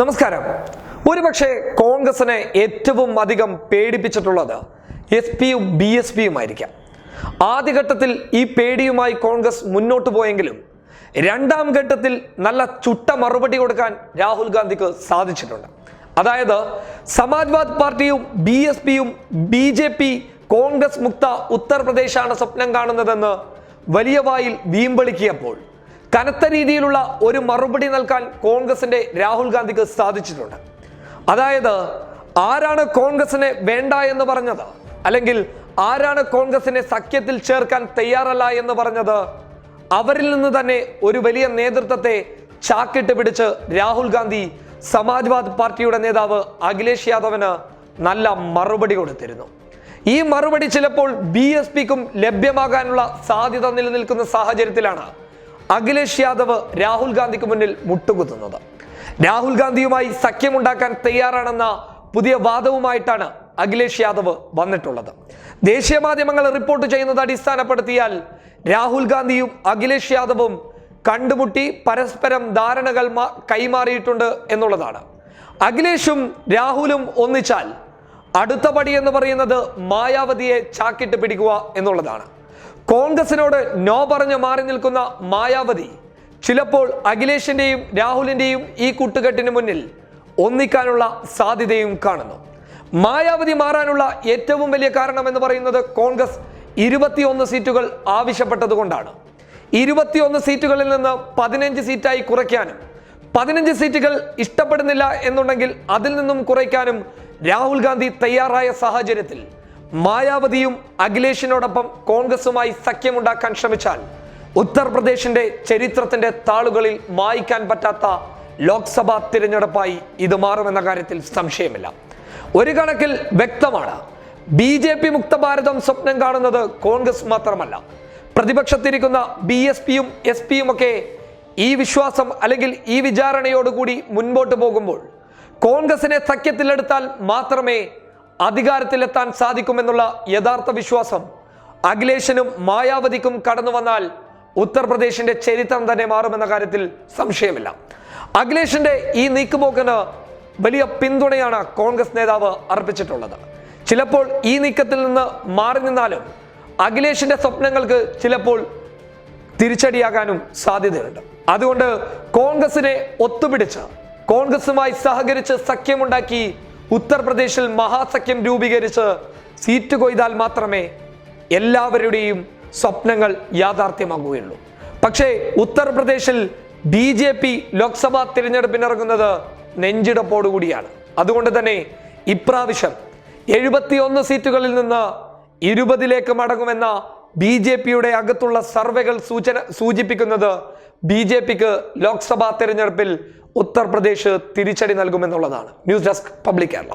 നമസ്കാരം. ഒരുപക്ഷെ കോൺഗ്രസിനെ ഏറ്റവും അധികം പേടിപ്പിച്ചിട്ടുള്ളത് എസ് പിയും ബി എസ് പിയുമായിരിക്കാം. ആദ്യഘട്ടത്തിൽ ഈ പേടിയുമായി കോൺഗ്രസ് മുന്നോട്ട് പോയെങ്കിലും രണ്ടാം ഘട്ടത്തിൽ നല്ല ചുട്ട മറുപടി കൊടുക്കാൻ രാഹുൽ ഗാന്ധിക്ക് സാധിച്ചിട്ടുണ്ട്. അതായത് സമാജ്വാദ് പാർട്ടിയും ബി എസ് പിയും ബി ജെ പി കോൺഗ്രസ് മുക്ത ഉത്തർപ്രദേശാണ് സ്വപ്നം കാണുന്നതെന്ന് വലിയ വായിൽ വീമ്പളിക്കിയപ്പോൾ കനത്ത രീതിയിലുള്ള ഒരു മറുപടി നൽകാൻ കോൺഗ്രസിന്റെ രാഹുൽ ഗാന്ധിക്ക് സാധിച്ചിട്ടുണ്ട്. അതായത് ആരാണ് കോൺഗ്രസിനെ വേണ്ട എന്ന് പറഞ്ഞത്? അല്ലെങ്കിൽ ആരാണ് കോൺഗ്രസിനെ സഖ്യത്തിൽ ചേർക്കാൻ തയ്യാറല്ല എന്ന് പറഞ്ഞത്? അവരിൽ നിന്ന് തന്നെ ഒരു വലിയ നേതൃത്വത്തെ ചാക്കിട്ട് പിടിച്ച് രാഹുൽ ഗാന്ധി സമാജ്വാദ് പാർട്ടിയുടെ നേതാവ് അഖിലേഷ് യാദവിന് നല്ല മറുപടി കൊടുത്തിരുന്നു. ഈ മറുപടി ചിലപ്പോൾ ബി എസ് പിക്കും ലഭ്യമാകാനുള്ള സാധ്യത നിലനിൽക്കുന്ന സാഹചര്യത്തിലാണ് അഖിലേഷ് യാദവ് രാഹുൽ ഗാന്ധിക്ക് മുന്നിൽ മുട്ടുകുത്തുന്നത്. രാഹുൽ ഗാന്ധിയുമായി സഖ്യമുണ്ടാക്കാൻ തയ്യാറാണെന്ന പുതിയ വാദവുമായിട്ടാണ് അഖിലേഷ് യാദവ് വന്നിട്ടുള്ളത്. ദേശീയ മാധ്യമങ്ങൾ റിപ്പോർട്ട് ചെയ്യുന്നത് അടിസ്ഥാനപ്പെടുത്തിയാൽ രാഹുൽ ഗാന്ധിയും അഖിലേഷ് യാദവും കണ്ടുമുട്ടി പരസ്പരം ധാരണകൾ കൈമാറിയിട്ടുണ്ട് എന്നുള്ളതാണ്. അഖിലേഷും രാഹുലും ഒന്നിച്ചാൽ അടുത്ത പടി എന്ന് പറയുന്നത് മായാവതിയെ ചാക്കിട്ട് പിടിക്കുക എന്നുള്ളതാണ്. കോൺഗ്രസിനോട് നോ പറഞ്ഞ് മാറി നിൽക്കുന്ന മായാവതി ചിലപ്പോൾ അഖിലേഷിന്റെയും രാഹുലിന്റെയും ഈ കൂട്ടുകെട്ടിന് മുന്നിൽ ഒന്നിക്കാനുള്ള സാധ്യതയും കാണുന്നു. മായാവതി മാറാനുള്ള ഏറ്റവും വലിയ കാരണം എന്ന് പറയുന്നത് കോൺഗ്രസ് ഇരുപത്തിയൊന്ന് സീറ്റുകൾ ആവശ്യപ്പെട്ടതുകൊണ്ടാണ്. ഇരുപത്തിയൊന്ന് സീറ്റുകളിൽ നിന്ന് പതിനഞ്ച് സീറ്റായി കുറയ്ക്കാനും പതിനഞ്ച് സീറ്റുകൾ ഇഷ്ടപ്പെടുന്നില്ല എന്നുണ്ടെങ്കിൽ അതിൽ നിന്നും കുറയ്ക്കാനും രാഹുൽ ഗാന്ധി തയ്യാറായ സാഹചര്യത്തിൽ മായാവതിയും അഖിലേഷിനോടൊപ്പം കോൺഗ്രസുമായി സഖ്യമുണ്ടാക്കാൻ ശ്രമിച്ചാൽ ഉത്തർപ്രദേശിന്റെ ചരിത്രത്തിന്റെ താളുകളിൽ മായ്ക്കാൻ പറ്റാത്ത ലോക്സഭാ തിരഞ്ഞെടുപ്പായി ഇത് മാറുമെന്ന കാര്യത്തിൽ സംശയമില്ല. ഒരു കണക്കിൽ വ്യക്തമാണ്. ബി ജെ പി മുക്ത ഭാരതം സ്വപ്നം കാണുന്നത് കോൺഗ്രസ് മാത്രമല്ല. പ്രതിപക്ഷത്തിരിക്കുന്ന ബി എസ് പിയും എസ് പിയും ഒക്കെ ഈ വിശ്വാസം അല്ലെങ്കിൽ ഈ വിചാരണയോടുകൂടി മുൻപോട്ട് പോകുമ്പോൾ കോൺഗ്രസിനെ സഖ്യത്തിലെടുത്താൽ മാത്രമേ അധികാരത്തിലെത്താൻ സാധിക്കുമെന്നുള്ള യഥാർത്ഥ വിശ്വാസം അഖിലേഷനും മായാവതിക്കും കടന്നു വന്നാൽ ഉത്തർപ്രദേശിന്റെ ചരിത്രം തന്നെ മാറുമെന്ന കാര്യത്തിൽ സംശയമില്ല. അഖിലേഷിന്റെ ഈ നീക്കുപോക്കിന് വലിയ പിന്തുണയാണ് കോൺഗ്രസ് നേതാവ് അർപ്പിച്ചിട്ടുള്ളത്. ചിലപ്പോൾ ഈ നീക്കത്തിൽ നിന്ന് മാറി നിന്നാലും അഖിലേഷിന്റെ സ്വപ്നങ്ങൾക്ക് ചിലപ്പോൾ തിരിച്ചടിയാകാനും സാധ്യതയുണ്ട്. അതുകൊണ്ട് കോൺഗ്രസിനെ ഒത്തുപിടിച്ച് കോൺഗ്രസുമായി സഹകരിച്ച് സഖ്യമുണ്ടാക്കി ഉത്തർപ്രദേശിൽ മഹാസഖ്യം രൂപീകരിച്ച് സീറ്റ് കൊയ്താൽ മാത്രമേ എല്ലാവരുടെയും സ്വപ്നങ്ങൾ യാഥാർത്ഥ്യമാകുകയുള്ളൂ. പക്ഷേ ഉത്തർപ്രദേശിൽ ബി ജെ പി ലോക്സഭാ തിരഞ്ഞെടുപ്പിനിറങ്ങുന്നത് നെഞ്ചിടപ്പോടുകൂടിയാണ് അതുകൊണ്ട് തന്നെ ഇപ്രാവശ്യം എഴുപത്തിയൊന്ന് സീറ്റുകളിൽ നിന്ന് ഇരുപതിലേക്ക് മടങ്ങുമെന്ന ബി ജെ പിയുടെ അകത്തുള്ള സർവേകൾ സൂചന സൂചിപ്പിക്കുന്നത് ബി ജെ പിക്ക് ലോക്സഭാ തെരഞ്ഞെടുപ്പിൽ ഉത്തർപ്രദേശ് തിരിച്ചടി നൽകുമെന്നുള്ളതാണ്. News desk public Kerala.